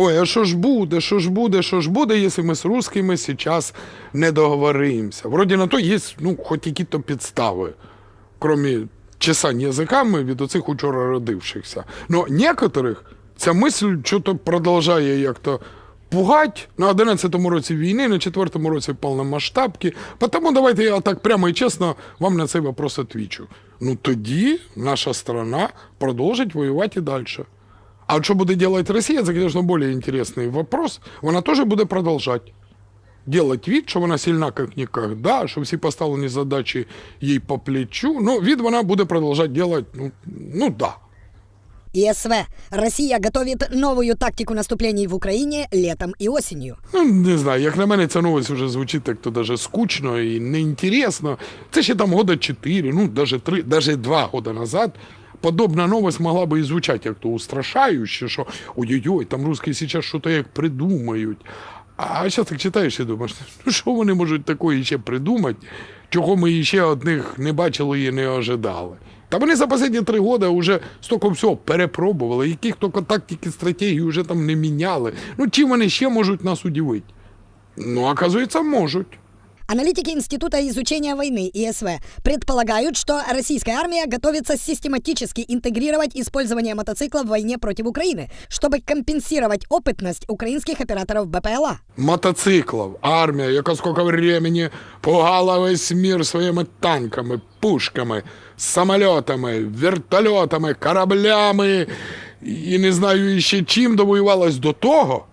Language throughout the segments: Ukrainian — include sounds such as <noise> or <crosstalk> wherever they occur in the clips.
Ой, а що ж буде, що ж буде, що ж буде, якщо ми з русскими зараз не договоримося? Вроді на то є, ну, хоч які-то підстави, крім чесань язиками від оцих учора родившихся. Но некоторих ця мисль що-то продовжує як-то пугать на 11-му році війни, на 4-му році повномасштабки. Тому давайте я так прямо і чесно вам на цей вопрос отвічу. Ну тоді наша страна продовжить воювати і далі. А вот что будет делать Россия, это, конечно, более интересный вопрос. Она тоже будет продолжать делать вид, що вона сильна, як ніколи, що всі поставлені задачі їй по плечу. Ну, вид вона буде продовжувати делать, ну, ну да. ИСВ. Россия готовит новую тактику наступлений в Украине летом и осенью. Ну, не знаю, як на мене ця новость вже звучить так то даже скучно і неінтересно. Це ще там года 4, ну, даже 3, даже 2 года назад. Подобна новость могла би і звучати як то устрашающе, що ой-ой-ой, там русські зараз щось як придумають. А зараз так читаєш і думаєш, ну що вони можуть такої ще придумати, чого ми ще од них не бачили і не ожидали. Та вони за останні три роки вже стільки всього перепробували, яких тільки тактики, стратегії вже там не міняли. Ну чим вони ще можуть нас удивити? Ну, оказується, можуть. Аналитики Института изучения войны ИСВ предполагают, что российская армия готовится систематически интегрировать использование мотоциклов в войне против Украины, чтобы компенсировать опытность украинских операторов БПЛА. мотоциклів, армія, яка скільки времени пугала весь мір своїми танками, пушками, самольотами, вертольотами, кораблями і не знаю ще чим довоювалась до того,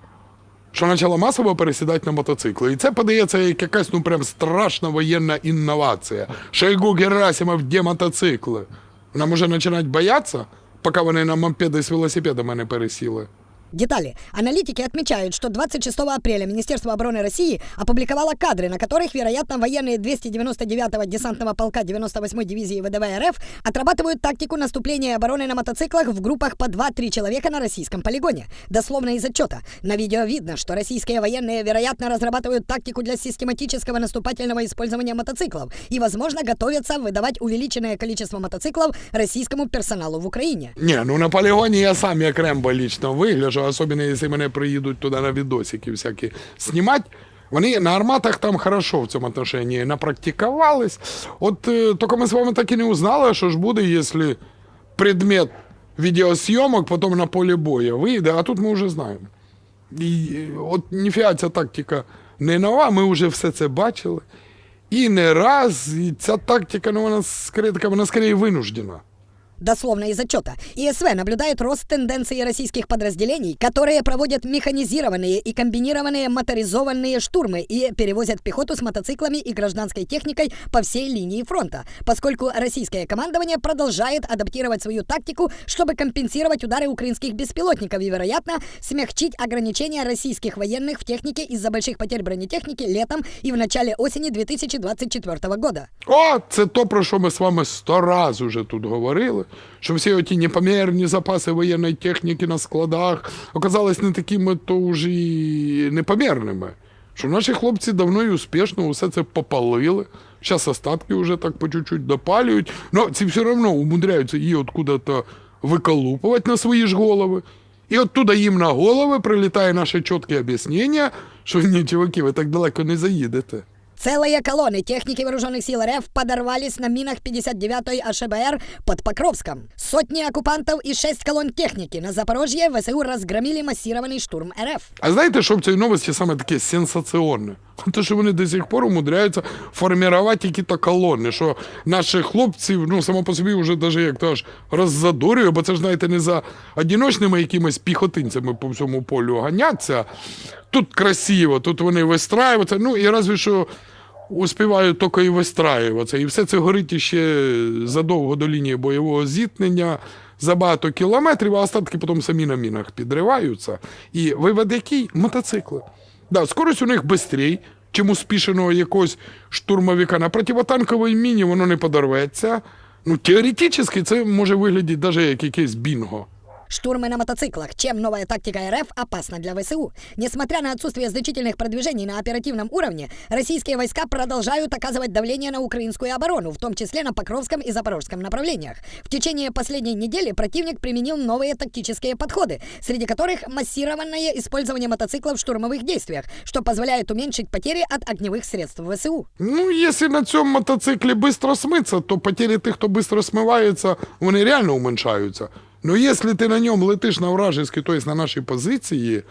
що почала масово пересідати на мотоцикли. І це подається як якась ну прям страшна воєнна інновація. Шойгу Герасимов, де мотоцикли? Нам уже починають боятися, поки вони на мопеди з велосипедами не пересіли. Детали. Аналитики отмечают, что 26 апреля Министерство обороны России опубликовало кадры, на которых, вероятно, военные 299-го десантного полка 98-й дивизии ВДВ РФ отрабатывают тактику наступления и обороны на мотоциклах в группах по 2-3 человека на российском полигоне. Дословно из отчета. На видео видно, что российские военные, вероятно, разрабатывают тактику для систематического наступательного использования мотоциклов и, возможно, готовятся выдавать увеличенное количество мотоциклов российскому персоналу в Украине. Ні, ну на полігоні я сам як Рембо лічно вигляжу, особливо якщо мене приїдуть туди на відосики всякі знімати. Вони на арматах там хорошо в цьому отношении напрактиковались. От е, тільки ми з вами так і не узнали, що ж буде, якщо предмет відеосйомок потім на полі бою вийде, а тут ми вже знаємо. І е, от ніфіга ця тактика не нова, ми вже все це бачили. І не раз, і ця тактика, ну вона скоріше вона скоріше винуждена. Дословно из отчета. ИСВ наблюдает рост тенденции российских подразделений, которые проводят механизированные и комбинированные моторизованные штурмы и перевозят пехоту с мотоциклами и гражданской техникой по всей линии фронта, поскольку российское командование продолжает адаптировать свою тактику, чтобы компенсировать удары украинских беспилотников и, вероятно, смягчить ограничения российских военных в технике из-за больших потерь бронетехники летом и в начале осени 2024 года. О, це то, про що ми з вами сто раз уже тут говорили, що всі оті непомірні запаси воєнної техніки на складах оказались не такими то вже і непомірними. Що наші хлопці давно і успішно усе це попалили. Зараз остатки вже так по чуть-чуть допалюють. Ну, ці все одно умудряються її откуда-то виколупувати на свої ж голови. І оттуда їм на голови прилітає наше чітке об'яснення, що ні, чуваки, ви так далеко не заїдете. Целые колонны техники вооруженных сил РФ подорвались на минах 59-й АШБР под Покровском. Сотни оккупантов и шесть колонн техники на Запорожье ВСУ разгромили массированный штурм РФ. А знаєте, що в цій новості саме таке сенсаціонне? <laughs> Те, що вони до сих пор умудряються формувати якісь колони, що наших хлопців, ну, само по собі вже даже як то аж роззадорює, бо це ж, знаєте, не за одиночними якимись піхотинцями по всьому полю ганяться. Тут красиво, тут вони вистраюються, ну і разве що успівають тільки і вистраюватися. І все це горить іще задовго до лінії бойового зіткнення, за багато кілометрів, а остатки потім самі на мінах підриваються. І вивод який? Мотоцикли. Да, скорость у них швидший, чим успішеного якогось штурмовика. На противотанковій міні воно не подорветься. Ну, теоретично це може виглядати навіть як якесь бінго. Штурмы на мотоциклах. Чем новая тактика РФ опасна для ВСУ? Несмотря на отсутствие значительных продвижений на оперативном уровне, российские войска продолжают оказывать давление на украинскую оборону, в том числе на Покровском и Запорожском направлениях. В течение последней недели противник применил новые тактические подходы, среди которых массированное использование мотоциклов в штурмовых действиях, что позволяет уменьшить потери от огневых средств ВСУ. Ну, якщо на цьому мотоциклі швидко смиться, то потери тих, хто швидко смивається, вони реально уменьшаються. Ну, если ти на ньому летиш на вражеский, то есть на нашій позиції,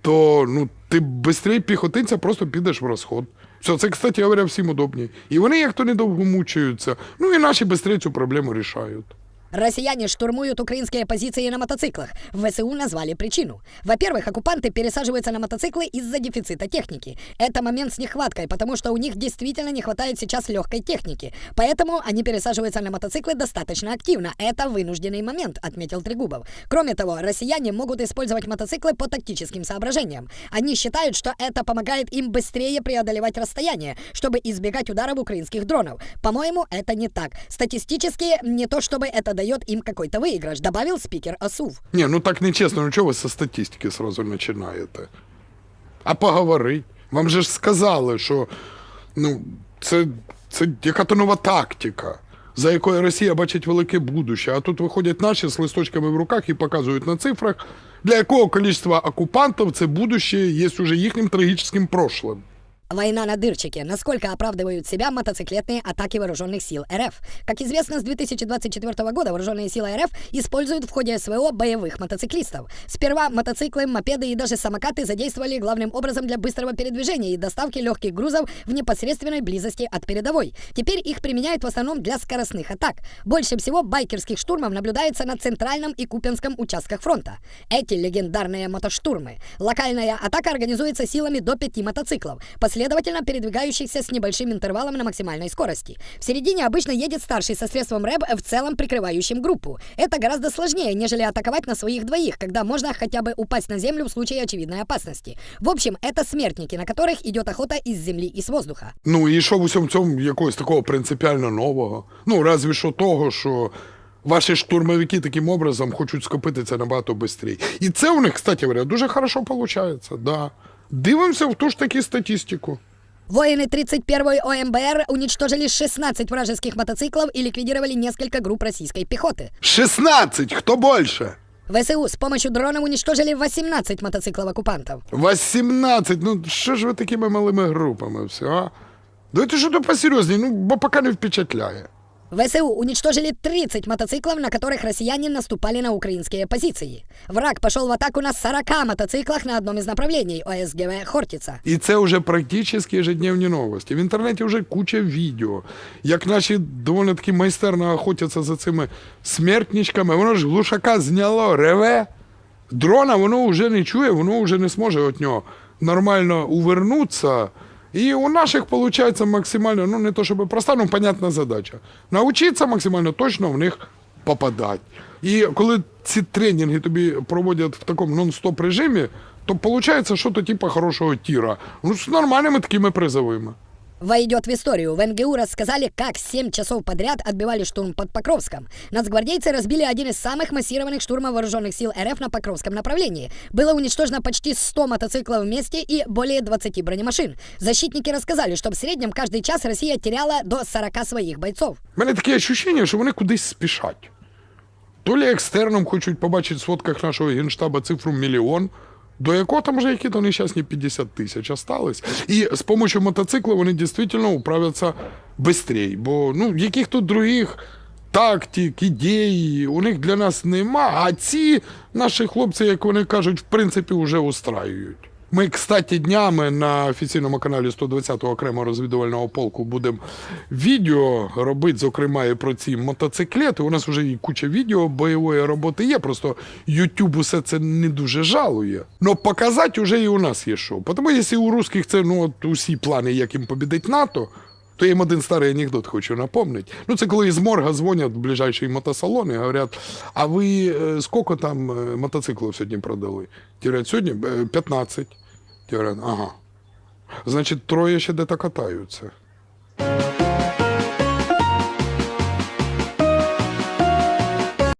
то ну, ти швидше піхотинця просто підеш в розход. Все, це, кстати говоря, всім удобнее. І вони як то недовго мучаються. Ну і наші швидше цю проблему рішають. Россияне штурмуют украинские позиции на мотоциклах. В ВСУ назвали причину. Во-первых, оккупанты пересаживаются на мотоциклы из-за дефицита техники. Это момент с нехваткой, потому что у них действительно не хватает сейчас легкой техники. Поэтому они пересаживаются на мотоциклы достаточно активно. Это вынужденный момент, отметил Трегубов. Кроме того, россияне могут использовать мотоциклы по тактическим соображениям. Они считают, что это помогает им быстрее преодолевать расстояние, чтобы избегать ударов украинских дронов. По-моему, это не так. Статистически, не то чтобы это дает им какой-то выигрыш, добавил спикер ОСУВ. Ні, ну так нечесно, ну чого ви со статистики сразу починаєте? А поговорить. Вам же ж сказали, що ну, це, це яка-то нова тактика, за якою Росія бачить велике будуще. А тут виходять наші з листочками в руках і показують на цифрах, для якого кількості окупантів це будуще є уже їхнім трагічним прошлым. Война на дырчике. Насколько оправдывают себя мотоциклетные атаки вооруженных сил РФ? Как известно, с 2024 года вооруженные силы РФ используют в ходе СВО боевых мотоциклистов. Сперва мотоциклы, мопеды и даже самокаты задействовали главным образом для быстрого передвижения и доставки легких грузов в непосредственной близости от передовой. Теперь их применяют в основном для скоростных атак. Больше всего байкерских штурмов наблюдается на центральном и Купенском участках фронта. Эти легендарные мотоштурмы. Локальная атака организуется силами до пяти мотоциклов, последовательно передвигающихся с небольшим интервалом на максимальной скорости. В середине обычно едет старший со средством рэп, в целом прикрывающим группу. Это гораздо сложнее, нежели атаковать на своих двоих, когда можно хотя бы упасть на землю в случае очевидной опасности. В общем, это смертники, на которых идет охота из земли и с воздуха. Ну і що в усьому цьому якогось такого принципіально нового? Ну, разве що того, що ваші штурмовики таким образом хочуть скопитися набагато швидше. І це у них, кстати говоря, дуже хорошо виходить. Да. Дивимося в ту ж таки статистику. Воины 31-й ОМБР уничтожили 16 вражеских мотоциклов и ликвидировали несколько групп российской пехоты. 16! Хто більше? ВСУ с помощью дронов уничтожили 18 мотоциклов оккупантов. 18. Ну що ж ви такими малими групами все, а? Давайте що то посерйозні, ну бо поки не впечатляє. ВСУ уничтожили 30 мотоциклов, на которых россияне наступали на украинские позиции. Враг пошел в атаку на 40 мотоциклах на одном из направлений ОСГВ Хортица. І це вже практично ежедневні новості. В інтернеті вже куча відео, як наші доволі таки майстерно охотяться за цими смертничками. Воно ж глушака зняло, реве. Дрона воно вже не чує, воно вже не зможе від нього нормально увернутися. І у наших виходить максимально, ну не то щоб проста, ну понятна задача. Научитися максимально точно в них попадати. І коли ці тренінги тобі проводять в такому нон-стоп режимі, то виходить що то типу хорошого тіра. Ну, з нормальними такими призовими. Войдет в историю. В НГУ рассказали, как 7 часов подряд отбивали штурм под Покровском. Нацгвардейцы разбили один из самых массированных штурмов вооруженных сил РФ на Покровском направлении. Было уничтожено почти 100 мотоциклов вместе и более 20 бронемашин. Защитники рассказали, что в среднем каждый час Россия теряла до 40 своих бойцов. У мене таке відчуття, що вони кудись спішать. То лі екстерном хочуть побачити в сводках нашого генштаба цифру мільйон, До якого там вже які-то нещасні 50 тисяч остались. І з допомогою мотоцикла вони дійсно управляться швидше. Бо ну, яких тут других тактик, ідей, у них для нас нема. А ці наші хлопці, як вони кажуть, в принципі, вже устраюють. Ми, кстати, днями на офіційному каналі 120-го окремого розвідувального полку будемо відео робити, зокрема, і про ці мотоциклети. У нас вже і куча відео бойової роботи є, просто YouTube усе це не дуже жалує. Но показати вже і у нас є що. Тому якщо у русських це ну, от усі плани, як їм побідить НАТО, то я їм один старий анекдот хочу напомнити. Ну, це коли із морга дзвонять в ближайший мотосалон і говорять, а ви е, скільки там е, мотоциклів сьогодні продали? Ті говорять, сьогодні е, 15. Ті ага. Значить, троє ще де-то катаються.